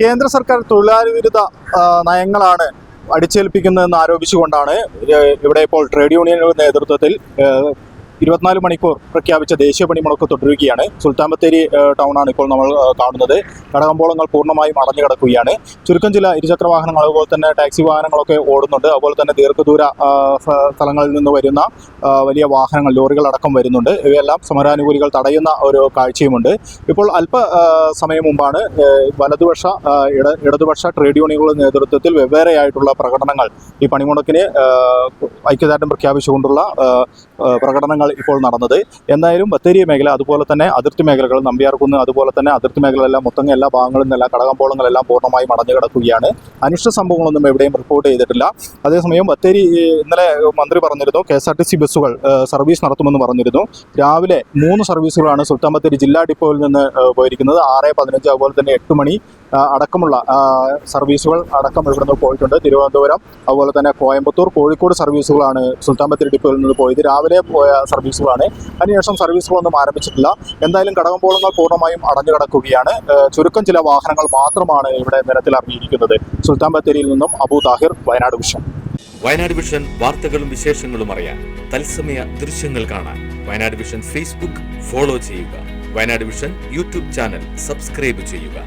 കേന്ദ്ര സർക്കാർ തൊഴിലാളി വിരുദ്ധ നയങ്ങളാണ് അടിച്ചേൽപ്പിക്കുന്നതെന്ന് ആരോപിച്ചുകൊണ്ടാണ് ഇവിടെ ഇപ്പോൾ ട്രേഡ് യൂണിയനുകളുടെ നേതൃത്വത്തിൽ ഇരുപത്തിനാല് മണിക്കൂർ പ്രഖ്യാപിച്ച ദേശീയ പണിമുടക്ക് തുടരുകയാണ്. സുൽത്താൻ ബത്തേരി ഏഹ്, ടൗണാണ് ഇപ്പോൾ നമ്മൾ കാണുന്നത്. കടകമ്പോളങ്ങൾ പൂർണമായും അടഞ്ഞു കിടക്കുകയാണ്. ചുരുക്കം ചില ഇരുചക്ര വാഹനങ്ങൾ അതുപോലെ തന്നെ ടാക്സി വാഹനങ്ങളൊക്കെ ഓടുന്നുണ്ട്. അതുപോലെ തന്നെ ദീർഘദൂര സ്ഥലങ്ങളിൽ നിന്ന് വരുന്ന വലിയ വാഹനങ്ങൾ ലോറികൾ അടക്കം വരുന്നുണ്ട്. ഇവയെല്ലാം സമരാനുകൂലികൾ തടയുന്ന ഒരു കാഴ്ചയുമുണ്ട്. ഇപ്പോൾ അല്പ സമയം മുമ്പാണ് വലതുപക്ഷ ഇട ഇടതുപക്ഷ ട്രേഡ് യൂണിയനുകളുടെ നേതൃത്വത്തിൽ വെവ്വേറെയായിട്ടുള്ള പ്രകടനങ്ങൾ ഈ പണിമുടക്കിന് ഐക്യദാർഢ്യം പ്രഖ്യാപിച്ചുകൊണ്ടുള്ള ആ, ഇപ്പോൾ നടന്നത്. എന്തായാലും ബത്തേരി മേഖല അതുപോലെ തന്നെ അതിർത്തി മേഖലകൾ നമ്പ്യാർക്കുന്ന് അതുപോലെ തന്നെ അതിർത്തി മേഖലകളെല്ലാം മൊത്തം എല്ലാ ഭാഗങ്ങളിൽ നിന്നെല്ലാം കടകമ്പോളങ്ങളെല്ലാം പൂർണമായും അടഞ്ഞു കിടക്കുകയാണ് അനിഷ്ട സംഭവങ്ങളൊന്നും എവിടെയും റിപ്പോർട്ട് ചെയ്തിട്ടില്ല. അതേസമയം ബത്തേരി ഇന്നലെ മന്ത്രി പറഞ്ഞിരുന്നു K S R T C ബസ്സുകൾ സർവീസ് നടത്തുമെന്ന് പറഞ്ഞിരുന്നു. രാവിലെ മൂന്ന് സർവീസുകളാണ് സുൽത്താൻ ബത്തേരി ജില്ലാ ഡിപ്പോയിൽ നിന്ന് പോയിരിക്കുന്നത്. ആറ് പതിനഞ്ച് അതുപോലെ തന്നെ എട്ട് മണി അടക്കമുള്ള സർവീസുകൾ അടക്കം ഇവിടുന്ന് പോയിട്ടുണ്ട്. തിരുവനന്തപുരം അതുപോലെ തന്നെ കോയമ്പത്തൂർ കോഴിക്കോട് സർവീസുകളാണ് സുൽത്താൻ ബത്തേരി ഡിപ്പോയിൽ നിന്ന് പോയത്. രാവിലെ പോയ സർവീസുകളാണ്. അതിനുശേഷം സർവീസുകളൊന്നും ആരംഭിച്ചിട്ടില്ല. എന്തായാലും കടകമ്പോളങ്ങൾ പൂർണമായും അടഞ്ഞു കിടക്കുകയാണ്. ചുരുക്കം ചില വാഹനങ്ങൾ മാത്രമാണ് ഇവിടെ നിരത്തിലിറങ്ങിയിരിക്കുന്നത്. സുൽത്താൻ ബത്തേരിയിൽ നിന്നും അബു താഹിർ വയനാട് വിഷൻ. വയനാട് വിഷൻ വാർത്തകളും വിശേഷങ്ങളും അറിയാൻ തത്സമയ ദൃശ്യങ്ങൾ കാണാൻ വയനാട് വിഷൻ ഫേസ്ബുക്ക് ഫോളോ ചെയ്യുക. Wayanad vision YouTube channel subscribe ചെയ്യുക.